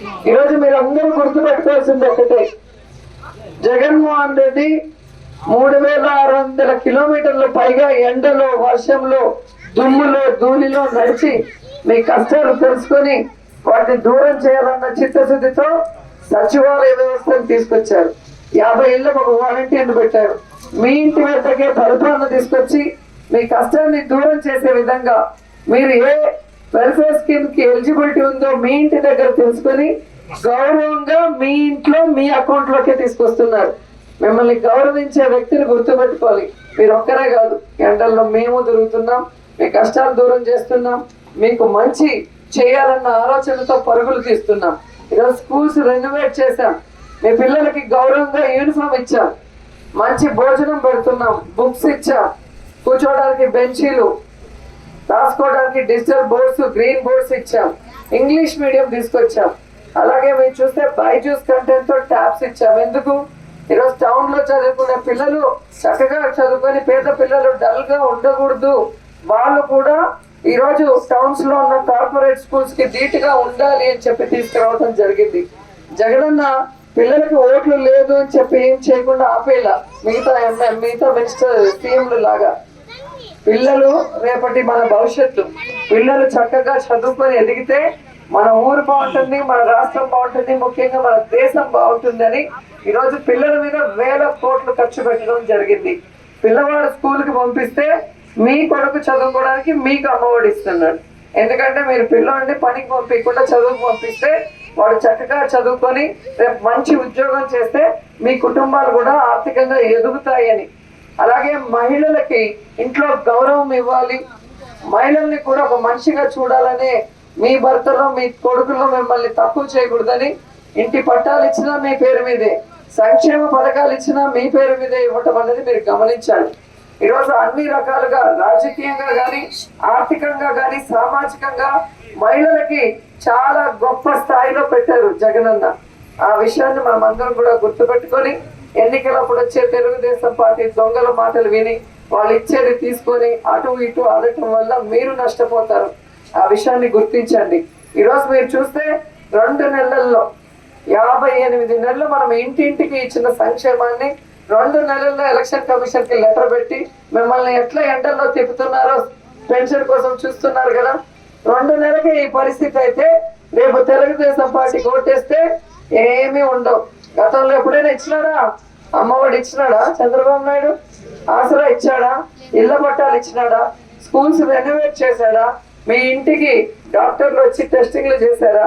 ఈరోజు మీరు అందరూ గుర్తుపెట్టుకోవాల్సింది ఒకటే. జగన్మోహన్ రెడ్డి మూడు వేల ఆరు వందల కిలోమీటర్ల పైగా ఎండలో వర్షంలో దుమ్ములో ధూళిలో నడిచి మీ కష్టాలు తెలుసుకొని వాటిని దూరం చేయాలన్న చిత్తశుద్ధితో సచివాలయ వ్యవస్థను తీసుకొచ్చారు. యాభై ఏళ్ళకు ఒక వాలంటీర్లు పెట్టారు. మీ ఇంటి వద్దకే పరిపాలన తీసుకొచ్చి మీ కష్టాన్ని దూరం చేసే విధంగా మీరు ఏ వెల్ఫేర్ స్కీమ్కి ఎలిజిబిలిటీ ఉందో మీ ఇంటి దగ్గర తెలుసుకొని గౌరవంగా మీ ఇంట్లో మీ అకౌంట్ లోకే తీసుకొస్తున్నారు. మిమ్మల్ని గౌరవించే వ్యక్తిని గుర్తుపెట్టుకోవాలి. మీరు ఒక్కరే కాదు ఎండల్లో మేము తిరుగుతున్నాం మీ కష్టాలు దూరం చేస్తున్నాం మీకు మంచి చేయాలన్న ఆలోచనతో పరుగులు తీస్తున్నాం. ఈరోజు స్కూల్స్ రెనోవేట్ చేశాం. మీ పిల్లలకి గౌరవంగా యూనిఫామ్ ఇచ్చాం. మంచి భోజనం పెడుతున్నాం బుక్స్ ఇచ్చాం. కూర్చోవడానికి బెంచీలు రాసుకోవడానికి డిజిటల్ బోర్డ్స్ గ్రీన్ బోర్డ్స్ ఇచ్చాం. ఇంగ్లీష్ మీడియం తీసుకొచ్చాం. అలాగే మీరు చూస్తే బైజూస్ కంటెంట్తో ట్యాబ్స్ ఇచ్చాం. ఎందుకు? ఈరోజు టౌన్లో చదువుకునే పిల్లలు చక్కగా చదువుకొని పేద పిల్లలు డల్గా ఉండకూడదు. వాళ్ళు కూడా ఈరోజు టౌన్స్లో ఉన్న కార్పొరేట్ స్కూల్స్కి ధీటుగా ఉండాలి అని చెప్పి తీసుకురావడం జరిగింది. జగనన్న పిల్లలకి ఓట్లు లేదు అని చెప్పి ఏం చేయకుండా ఆపేలా? మిగతా ఎంఎం మిగతా మినిస్టర్ సీఎంలు లాగా. పిల్లలు రేపటి మన భవిష్యత్తు. పిల్లలు చక్కగా చదువుకొని ఎదిగితే మన ఊరు బాగుంటుంది మన రాష్ట్రం బాగుంటుంది ముఖ్యంగా మన దేశం బాగుంటుందని ఈరోజు పిల్లల మీద వేల కోట్లు ఖర్చు పెట్టడం జరిగింది. పిల్లవాడు స్కూల్కి పంపిస్తే మీ కొడుకు చదువుకోవడానికి మీకు అమ్మఒడి ఇస్తున్నాడు. ఎందుకంటే మీరు పిల్లవాడిని పనికి పంపించకుండా చదువుకు పంపిస్తే వాడు చక్కగా చదువుకొని రేపు మంచి ఉద్యోగం చేస్తే మీ కుటుంబాలు కూడా ఆర్థికంగా ఎదుగుతాయని అలాగే మహిళలకి ఇంట్లో గౌరవం ఇవ్వాలి. మహిళల్ని కూడా ఒక మనిషిగా చూడాలనే మీ భర్తలో మీ కొడుకులో మిమ్మల్ని తక్కువ చేయకూడదని ఇంటి పట్టాలు ఇచ్చినా మీ పేరు మీదే సంక్షేమ పథకాలు ఇచ్చినా మీ పేరు మీదే ఇవ్వటం అనేది మీరు గమనించాలి. ఈరోజు అన్ని రకాలుగా రాజకీయంగా కానీ ఆర్థికంగా కానీ సామాజికంగా మహిళలకి చాలా గొప్ప స్థాయిలో పెట్టారు జగనన్న. ఆ విషయాన్ని మనం అందరం కూడా గుర్తుపెట్టుకొని ఎన్నికలప్పుడు వచ్చే తెలుగుదేశం పార్టీ దొంగల మాటలు విని వాళ్ళు ఇచ్చేది తీసుకొని అటు ఇటు ఆడటం వల్ల మీరు నష్టపోతారు. ఆ విషయాన్ని గుర్తించండి. ఈరోజు మీరు చూస్తే రెండు నెలల్లో యాభై ఎనిమిది నెలలు మనం ఇంటింటికి ఇచ్చిన సంక్షేమాన్ని రెండు నెలల్లో ఎలక్షన్ కమిషన్కి లెటర్ పెట్టి మిమ్మల్ని ఎట్లా ఎండల్లో తిప్పుతున్నారో పెన్షన్ కోసం చూస్తున్నారు కదా. రెండు నెలలకి ఈ పరిస్థితి అయితే రేపు తెలుగుదేశం పార్టీ ఓటేస్తే ఏమీ ఉండవు. గతంలో ఎప్పుడైనా ఇచ్చినాడా? అమ్మఒడి ఇచ్చినాడా? చంద్రబాబు నాయుడు? ఆసరా ఇచ్చాడా? ఇళ్ళ పట్టాలు ఇచ్చినాడా? స్కూల్స్ రెనోవేట్ చేశాడా? మీ ఇంటికి డాక్టర్లు వచ్చి టెస్టింగ్లు చేశారా?